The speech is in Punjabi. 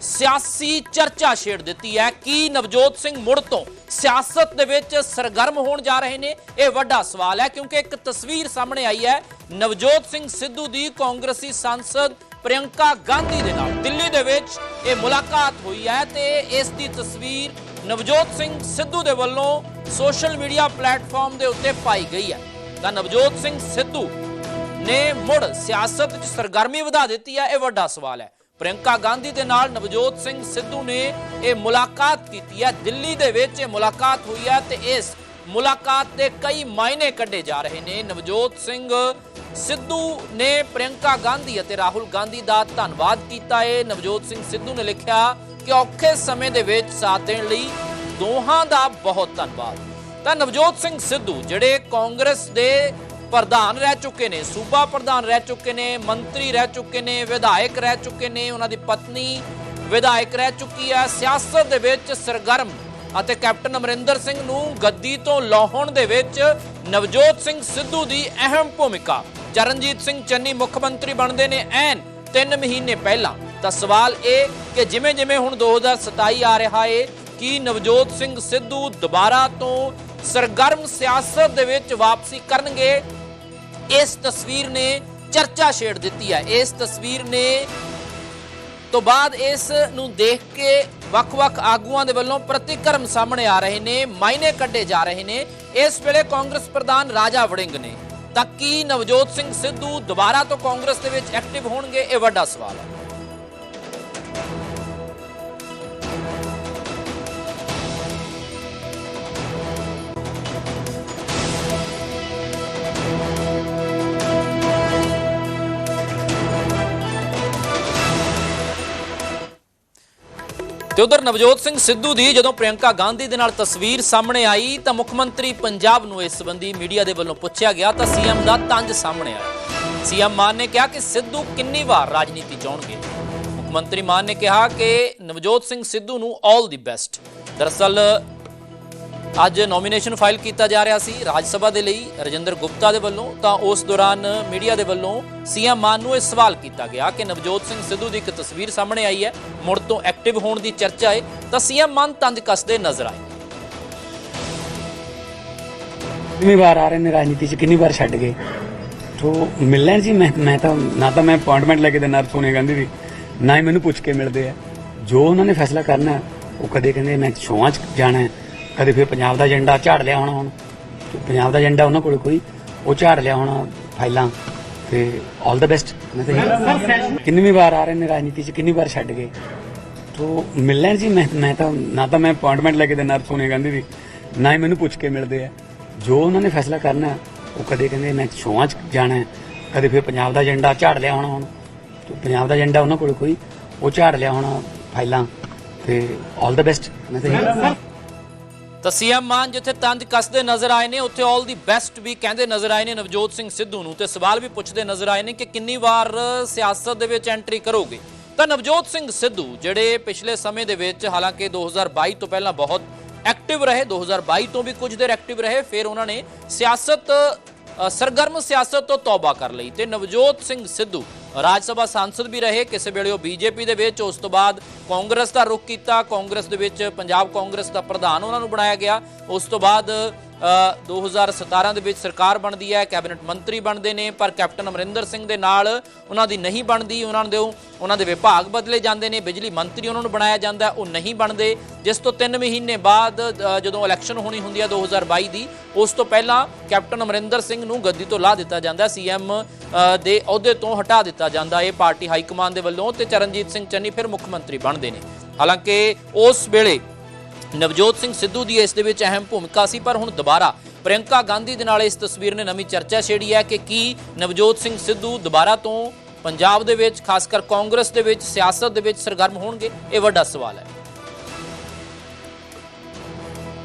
ਸਿਆਸੀ ਚਰਚਾ ਛੇੜ ਦਿੱਤੀ ਹੈ। ਕੀ ਨਵਜੋਤ ਸਿੰਘ ਮੁੜ ਤੋਂ ਸਿਆਸਤ ਦੇ ਵਿੱਚ ਸਰਗਰਮ ਹੋਣ ਜਾ ਰਹੇ ਨੇ? ਇਹ ਵੱਡਾ ਸਵਾਲ ਹੈ, ਕਿਉਂਕਿ ਇੱਕ ਤਸਵੀਰ ਸਾਹਮਣੇ ਆਈ ਹੈ। ਨਵਜੋਤ ਸਿੰਘ ਸਿੱਧੂ ਦੀ ਕਾਂਗਰਸੀ ਸੰਸਦ ਪ੍ਰਿਯੰਕਾ ਗਾਂਧੀ ਦੇ ਨਾਲ। ਦਿੱਲੀ ਦੇ ਵਿੱਚ ਇਹ ਮੁਲਾਕਾਤ ਹੋਈ ਹੈ ਤੇ ਇਸ ਦੀ ਤਸਵੀਰ ਨਵਜੋਤ ਸਿੰਘ ਸਿੱਧੂ ਦੇ ਵੱਲੋਂ ਸੋਸ਼ਲ ਮੀਡੀਆ ਪਲੇਟਫਾਰਮ ਦੇ ਉੱਤੇ ਪਾਈ ਗਈ ਹੈ। ਤਾਂ ਨਵਜੋਤ ਸਿੰਘ ਸਿੱਧੂ ਨੇ ਮੁੜ ਸਿਆਸਤ 'ਚ ਸਰਗਰਮੀ ਵਧਾ ਦਿੱਤੀ ਹੈ, ਇਹ ਵੱਡਾ ਸਵਾਲ ਹੈ। ਪ੍ਰਿਯੰਕਾ ਗਾਂਧੀ ਦੇ ਨਾਲ ਨਵਜੋਤ ਸਿੰਘ ਸਿੱਧੂ ਨੇ ਇਹ ਮੁਲਾਕਾਤ ਕੀਤੀ ਹੈ। ਦਿੱਲੀ ਦੇ ਵਿੱਚ ਇਹ ਮੁਲਾਕਾਤ ਹੋਈ ਹੈ ਤੇ ਇਸ ਮੁਲਾਕਾਤ ਦੇ ਕਈ ਮਾਇਨੇ ਕੱਢੇ ਜਾ ਰਹੇ ਨੇ। ਨਵਜੋਤ ਸਿੰਘ ਸਿੱਧੂ ਨੇ ਪ੍ਰਿਯੰਕਾ ਗਾਂਧੀ ਅਤੇ ਰਾਹੁਲ ਗਾਂਧੀ ਦਾ ਧੰਨਵਾਦ ਕੀਤਾ ਹੈ ਨਵਜੋਤ ਸਿੰਘ ਸਿੱਧੂ ਨੇ ਲਿਖਿਆ ਕਿ ਔਖੇ ਸਮੇਂ ਦੇ ਵਿੱਚ ਸਾਥ ਦੇਣ ਲਈ ਦੋਹਾਂ ਦਾ ਬਹੁਤ ਧੰਨਵਾਦ। ਤਾਂ ਨਵਜੋਤ ਸਿੰਘ ਸਿੱਧੂ, ਜਿਹੜੇ ਕਾਂਗਰਸ ਦੇ ਪ੍ਰਧਾਨ ਰਹਿ ਚੁੱਕੇ ਨੇ, ਸੂਬਾ ਪ੍ਰਧਾਨ ਰਹਿ ਚੁੱਕੇ ਨੇ, ਮੰਤਰੀ ਰਹਿ ਚੁੱਕੇ ਨੇ, ਵਿਧਾਇਕ ਰਹਿ ਚੁੱਕੇ ਨੇ, ਉਹਨਾਂ ਦੀ ਪਤਨੀ ਵਿਧਾਇਕ ਰਹਿ ਚੁੱਕੀ ਹੈ। ਸਿਆਸਤ ਦੇ ਵਿੱਚ ਸਰਗਰਮ ਅਤੇ ਕੈਪਟਨ ਅਮਰਿੰਦਰ ਸਿੰਘ ਨੂੰ ਗੱਦੀ ਤੋਂ ਲਾਹੁਣ ਦੇ ਵਿੱਚ ਨਵਜੋਤ ਸਿੰਘ ਸਿੱਧੂ ਦੀ ਅਹਿਮ ਭੂਮਿਕਾ। ਚਰਨਜੀਤ ਸਿੰਘ ਚੰਨੀ ਮੁੱਖ ਮੰਤਰੀ ਬਣਦੇ ਨੇ ਐਨ 3 ਮਹੀਨੇ ਪਹਿਲਾਂ। ਤਾਂ ਸਵਾਲ ਇਹ ਕਿ ਜਿਵੇਂ ਜਿਵੇਂ ਹੁਣ 2027 ਆ ਰਿਹਾ ਏ, ਕੀ ਨਵਜੋਤ ਸਿੰਘ ਸਿੱਧੂ ਦੁਬਾਰਾ ਤੋਂ ਸਰਗਰਮ ਸਿਆਸਤ ਦੇ ਵਿੱਚ ਵਾਪਸੀ ਕਰਨਗੇ? ਇਸ ਤਸਵੀਰ ਨੇ ਚਰਚਾ ਛੇੜ ਦਿੱਤੀ ਹੈ। ਇਸ ਤਸਵੀਰ ਨੇ ਤੋਂ ਬਾਅਦ ਇਸ ਨੂੰ ਦੇਖ ਕੇ ਵੱਖ-ਵੱਖ ਆਗੂਆਂ ਦੇ ਵੱਲੋਂ ਪ੍ਰਤੀਕਰਮ ਸਾਹਮਣੇ ਆ ਰਹੇ ਨੇ, ਮਾਇਨੇ ਕੱਢੇ ਜਾ ਰਹੇ ਨੇ। ਇਸ ਵੇਲੇ ਕਾਂਗਰਸ ਪ੍ਰਧਾਨ ਰਾਜਾ ਵੜਿੰਗ ਨੇ। ਤਾਂ ਕੀ ਨਵਜੋਤ ਸਿੰਘ ਸਿੱਧੂ ਦੁਬਾਰਾ ਤੋਂ ਕਾਂਗਰਸ ਦੇ ਵਿੱਚ ਐਕਟਿਵ ਹੋਣਗੇ, ਇਹ ਵੱਡਾ ਸਵਾਲ ਹੈ। ਤੇ ਉਧਰ ਨਵਜੋਤ ਸਿੰਘ ਸਿੱਧੂ ਦੀ ਜਦੋਂ ਪ੍ਰਿਯੰਕਾ ਗਾਂਧੀ ਦੇ ਨਾਲ ਤਸਵੀਰ ਸਾਹਮਣੇ ਆਈ ਤਾਂ ਮੁੱਖ ਮੰਤਰੀ ਪੰਜਾਬ ਨੂੰ ਇਸ ਸੰਬੰਧੀ ਮੀਡੀਆ ਦੇ ਵੱਲੋਂ ਪੁੱਛਿਆ ਗਿਆ ਤਾਂ ਸੀਐਮ ਦਾ ਤੰਜ ਸਾਹਮਣੇ ਆਇਆ। ਸੀਐਮ ਮਾਨ ਨੇ ਕਿਹਾ ਕਿ ਸਿੱਧੂ ਕਿੰਨੀ ਵਾਰ ਰਾਜਨੀਤੀ ਚਾਉਣਗੇ ਮੁੱਖ ਮੰਤਰੀ ਮਾਨ ਨੇ ਕਿਹਾ ਕਿ ਨਵਜੋਤ ਸਿੰਘ ਸਿੱਧੂ ਨੂੰ ਆਲ ਦੀ ਬੈਸਟ ਦਰਅਸਲ ਅੱਜ ਨੋਮੀਨੇਸ਼ਨ ਫਾਈਲ ਕੀਤਾ ਜਾ ਰਿਹਾ ਸੀ ਰਾਜ ਸਭਾ ਦੇ ਲਈ ਰਜਿੰਦਰ ਗੁਪਤਾ ਦੇ ਵੱਲੋਂ ਤਾਂ ਉਸ ਦੌਰਾਨ ਮੀਡੀਆ ਦੇ ਵੱਲੋਂ ਸੀਐਮ ਮਾਨ ਨੂੰ ਇਹ ਸਵਾਲ ਕੀਤਾ ਗਿਆ ਕਿ ਨਵਜੋਤ ਸਿੰਘ ਸਿੱਧੂ ਦੀ ਇੱਕ ਤਸਵੀਰ ਸਾਹਮਣੇ ਆਈ ਹੈ ਮੁੜ ਤੋਂ ਐਕਟਿਵ ਹੋਣ ਦੀ ਚਰਚਾ ਹੈ ਤਾਂ ਸੀਐਮ ਮਾਨ ਤੰਜ ਕੱਸਦੇ ਨਜ਼ਰ ਆਏ। ਕਿੰਨੀ ਵਾਰ ਆ ਰਹੇ ਨੇ ਰਾਜਨੀਤੀ 'ਚ? ਕਿੰਨੀ ਵਾਰ ਛੱਡ ਗਏ? ਤੋ ਮਿਲਣ ਜੀ ਮੈਂ ਮੈਂ ਤਾਂ ਨਾ ਤਾਂ ਮੈਂ ਅਪਾਇੰਟਮੈਂਟ ਲੈ ਕੇ ਦਿੰਦਾ ਸੋਨੀਆ ਗਾਂਧੀ ਦੀ ਨਾ ਹੀ ਮੈਨੂੰ ਪੁੱਛ ਕੇ ਮਿਲਦੇ ਆ। ਜੋ ਉਹਨਾਂ ਨੇ ਫੈਸਲਾ ਕਰਨਾ ਉਹ ਕਦੇ ਕਹਿੰਦੇ ਮੈਂ ਸ਼ੋਆਂ 'ਚ ਜਾਣਾ ਹੈ, ਕਦੇ ਫਿਰ ਪੰਜਾਬ ਦਾ ਏਜੰਡਾ ਝਾੜ ਲਿਆ ਹੋਣਾ ਹੁਣ। ਪੰਜਾਬ ਦਾ ਏਜੰਡਾ ਉਹਨਾਂ ਕੋਲ ਕੋਈ ਉਹ ਝਾੜ ਲਿਆ ਹੋਣਾ ਫਾਈਲਾਂ। ਤੇ 올 ਦਾ ਬੈਸਟ ਕਿੰਨੀ ਵਾਰ ਆ ਰਹੇ ਨੇ ਰਾਜਨੀਤੀ 'ਚ ਕਿੰਨੀ ਵਾਰ ਛੱਡ ਗਏ। ਤੋ ਮਿਲਣ ਜੀ ਮੈਂ ਮੈਂ ਤਾਂ ਨਾ ਤਾਂ ਮੈਂ ਅਪਾਇੰਟਮੈਂਟ ਲੈ ਕੇ ਦੇਣਾ ਸੋਨੀਆ ਗਾਂਧੀ ਦੀ ਨਾ ਹੀ ਮੈਨੂੰ ਪੁੱਛ ਕੇ ਮਿਲਦੇ ਆ। ਜੋ ਉਹਨਾਂ ਨੇ ਫੈਸਲਾ ਕਰਨਾ ਉਹ ਕਦੇ ਕਹਿੰਦੇ ਮੈਂ ਸ਼ੋਆਂ 'ਚ ਜਾਣਾ ਕਦੇ ਫਿਰ ਪੰਜਾਬ ਦਾ ਏਜੰਡਾ ਝਾੜ ਲਿਆ ਹੋਣਾ ਹੁਣ। ਪੰਜਾਬ ਦਾ ਏਜੰਡਾ ਉਹਨਾਂ ਕੋਲ ਕੋਈ ਉਹ ਝਾੜ ਲਿਆ ਹੋਣਾ ਫਾਈਲਾਂ। ਤੇ 올 ਦਾ ਬੈਸਟ ਮੈਂ ਤਾਂ ਤਾਂ ਸੀਐਮ ਮਾਨ ਜਿੱਥੇ ਤੰਜ ਕੱਸਦੇ ਨਜ਼ਰ ਆਏ ਨੇ, ਉੱਥੇ 올 ਦੀ ਬੈਸਟ ਵੀ ਕਹਿੰਦੇ ਨਜ਼ਰ ਆਏ ਨੇ ਨਵਜੋਤ ਸਿੰਘ ਸਿੱਧੂ ਨੂੰ ਤੇ ਸਵਾਲ ਵੀ ਪੁੱਛਦੇ ਨਜ਼ਰ ਆਏ ਨੇ ਕਿ ਕਿੰਨੀ ਵਾਰ ਸਿਆਸਤ ਦੇ ਵਿੱਚ ਐਂਟਰੀ ਕਰੋਗੇ? ਤਾਂ ਨਵਜੋਤ ਸਿੰਘ ਸਿੱਧੂ ਜਿਹੜੇ ਪਿਛਲੇ ਸਮੇਂ ਦੇ ਵਿੱਚ ਹਾਲਾਂਕਿ 2022 ਤੋਂ ਪਹਿਲਾਂ ਬਹੁਤ ਐਕਟਿਵ ਰਹੇ 2022 ਤੋਂ ਵੀ ਕੁਝ ਦੇਰ ਐਕਟਿਵ ਰਹੇ, ਫਿਰ ਉਹਨਾਂ ਨੇ ਸਿਆਸਤ ਸਰਗਰਮ ਸਿਆਸਤ ਤੋਂ ਤੌਬਾ ਕਰ ਲਈ ਤੇ ਨਵਜੋਤ ਸਿੰਘ ਸਿੱਧੂ ਰਾਜ ਸਭਾ ਸਾਂਸਦ ਵੀ ਰਹੇ। ਕਿਸੇ ਵੇਲੇ ਉਹ ਬੀਜੇਪੀ ਦੇ ਵਿੱਚ, ਉਸ ਤੋਂ ਬਾਅਦ ਕਾਂਗਰਸ ਦਾ ਰੁਖ ਕੀਤਾ। ਕਾਂਗਰਸ ਦੇ ਵਿੱਚ ਪੰਜਾਬ ਕਾਂਗਰਸ ਦਾ ਪ੍ਰਧਾਨ ਉਹਨਾਂ ਨੂੰ ਬਣਾਇਆ ਗਿਆ। ਉਸ ਤੋਂ ਬਾਅਦ 2017 ਦੇ ਵਿੱਚ ਸਰਕਾਰ ਬਣਦੀ ਹੈ, ਕੈਬਨਿਟ ਮੰਤਰੀ ਬਣਦੇ ਨੇ, ਪਰ ਕੈਪਟਨ ਅਮਰਿੰਦਰ ਸਿੰਘ ਦੇ ਨਾਲ ਉਹਨਾਂ ਦੀ ਨਹੀਂ ਬਣਦੀ, ਉਹਨਾਂ ਦੇ ਉਹਨਾਂ ਦੇ ਵਿਭਾਗ ਬਦਲੇ ਜਾਂਦੇ ਨੇ, ਬਿਜਲੀ ਮੰਤਰੀ ਉਹਨਾਂ ਨੂੰ ਬਣਾਇਆ ਜਾਂਦਾ, ਉਹ ਨਹੀਂ ਬਣਦੇ। ਜਿਸ ਤੋਂ 3 ਮਹੀਨੇ ਬਾਅਦ ਜਦੋਂ ਇਲੈਕਸ਼ਨ ਹੋਣੀ ਹੁੰਦੀ ਹੈ 2022 ਦੀ, ਉਸ ਤੋਂ ਪਹਿਲਾਂ ਕੈਪਟਨ ਅਮਰਿੰਦਰ ਸਿੰਘ ਨੂੰ ਗੱਦੀ ਤੋਂ ਲਾ ਦਿੱਤਾ ਜਾਂਦਾ, ਸੀਐਮ ਦੇ ਅਹੁਦੇ ਤੋਂ ਹਟਾ ਦਿੱਤਾ ਜਾਂਦਾ, ਇਹ ਪਾਰਟੀ ਹਾਈ ਕਮਾਂਡ ਦੇ ਵੱਲੋਂ ਤੇ ਚਰਨਜੀਤ ਸਿੰਘ ਚੰਨੀ ਫਿਰ ਮੁੱਖ ਮੰਤਰੀ ਬਣਦੇ ਨੇ। ਹਾਲਾਂਕਿ ਉਸ ਵੇਲੇ ਨਵਜੋਤ ਸਿੰਘ ਸਿੱਧੂ ਦੀ ਇਸ ਦੇ ਵਿੱਚ ਅਹਿਮ ਭੂਮਿਕਾ ਸੀ, ਪਰ ਹੁਣ ਦੁਬਾਰਾ ਪ੍ਰਿਯੰਕਾ ਗਾਂਧੀ ਦੇ ਨਾਲ ਇਸ ਤਸਵੀਰ ਨੇ ਨਵੀਂ ਚਰਚਾ ਛੇੜੀ ਹੈ ਕਿ ਕੀ ਨਵਜੋਤ ਸਿੰਘ ਸਿੱਧੂ ਦੁਬਾਰਾ ਤੋਂ ਪੰਜਾਬ ਦੇ ਵਿੱਚ, ਖਾਸ ਕਰ ਕਾਂਗਰਸ ਦੇ ਵਿੱਚ, ਸਿਆਸਤ ਦੇ ਵਿੱਚ ਸਰਗਰਮ ਹੋਣਗੇ? ਇਹ ਵੱਡਾ ਸਵਾਲ ਹੈ।